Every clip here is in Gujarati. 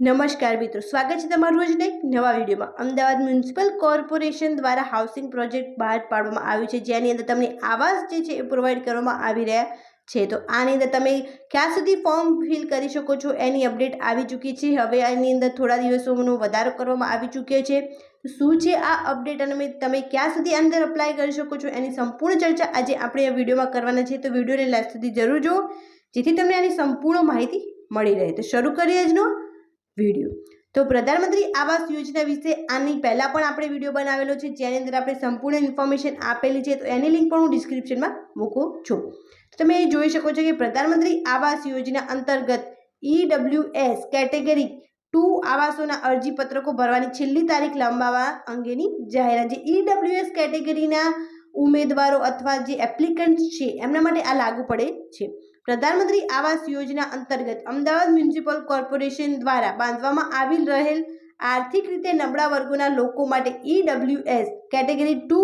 નમસ્કાર મિત્રો, સ્વાગત છે તમારું આજના એક નવા વિડીયોમાં. અમદાવાદ મ્યુનિસિપલ કોર્પોરેશન દ્વારા હાઉસિંગ પ્રોજેક્ટ બહાર પાડવામાં આવ્યું છે. જેની અંદર તમને આવાસ જે છે એ પ્રોવાઈડ કરવામાં આવી રહ્યા છે. તો આની અંદર તમે ક્યાં સુધી ફોર્મ ફિલ કરી શકો છો એની અપડેટ આવી ચૂકી છે. હવે આની અંદર થોડા દિવસોનો વધારો કરવામાં આવી ચૂક્યો છે. શું છે આ અપડેટ અને તમે ક્યાં સુધી અંદર અપ્લાય કરી શકો છો એની સંપૂર્ણ ચર્ચા આજે આપણે આ વિડીયોમાં કરવાના છે. તો વિડીયોને લાસ્ટ સુધી જરૂર જુઓ, જેથી તમને આની સંપૂર્ણ માહિતી મળી રહે. તો શરૂ કરીએ આજનો વીડિયો. તો પ્રધાનમંત્રી આવાસ યોજના વિશે આની પહેલાં પણ આપણે વીડિયો બનાવેલો છે, જેની અંદર આપણે સંપૂર્ણ ઇન્ફોર્મેશન આપેલી છે, તો એની લિંક પણ હું ડિસ્ક્રિપ્શનમાં મૂકું છું. તો તમે એ જોઈ શકો છો કે પ્રધાનમંત્રી આવાસ યોજના અંતર્ગત ઈડબ્લ્યુએસ કેટેગરી ટુ આવાસોના અરજીપત્રકો ભરવાની છેલ્લી તારીખ લંબાવવા અંગેની જાહેરાત જે ઈડબ્લ્યુએસ કેટેગરીના ઉમેદવારો અથવા જે એપ્લિકન્ટ છે, એમના માટે આ લાગુ પડે છે. પ્રધાનમંત્રી આવાસ યોજના અંતર્ગત અમદાવાદ મ્યુનિસિપલ કોર્પોરેશન દ્વારા બાંધવામાં આવી રહેલ આર્થિક રીતે નબળા વર્ગોના લોકો માટે ઈડબ્લ્યુએસ કેટેગરી ટુ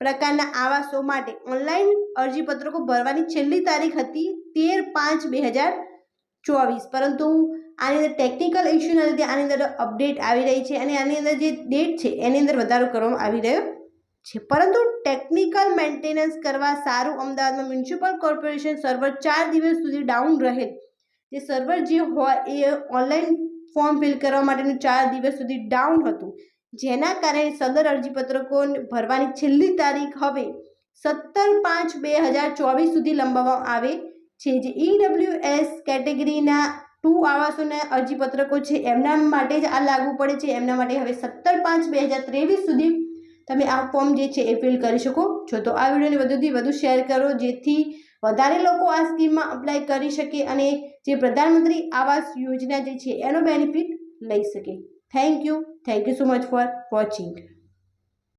પ્રકારના આવાસો માટે ઓનલાઈન અરજીપત્રકો ભરવાની છેલ્લી તારીખ હતી તેર પાંચ બે હજાર ચોવીસ. પરંતુ આની અંદર ટેકનિકલ ઇસ્યુના લીધે આની અંદર અપડેટ આવી રહી છે અને આની અંદર જે ડેટ છે એની અંદર વધારો કરવામાં આવી રહ્યો છે. પરંતુ ટેકનિકલ મેન્ટેનન્સ કરવા સારું અમદાવાદમાં મ્યુનિસિપલ કોર્પોરેશન સર્વર ચાર દિવસ સુધી ડાઉન રહે. જે સર્વર જે હોય એ ઓનલાઈન ફોર્મ ફિલ કરવા માટેનું ચાર દિવસ સુધી ડાઉન હતું. જેના કારણે સદર અરજીપત્રકો ભરવાની છેલ્લી તારીખ હવે સત્તર પાંચ બે હજાર ચોવીસ સુધી લંબાવવામાં આવે છે. જે ઈડબ્લ્યુએસ કેટેગરીના ટુ આવાસોના અરજીપત્રકો છે, એમના માટે જ આ લાગુ પડે છે. એમના માટે હવે સત્તર પાંચ બે હજાર ત્રેવીસ સુધી તમે આ ફોર્મ જે છે એ ફિલ કરી શકો. છો તો આ વિડીયોને વધુથી વધુ શેર કરો, જેથી વધારે લોકો આ સ્કીમમાં અપ્લાય કરી શકે અને જે પ્રધાનમંત્રી આવાસ યોજના જે છે એનો બેનિફિટ લઈ શકે. Thank you thank you so much for watching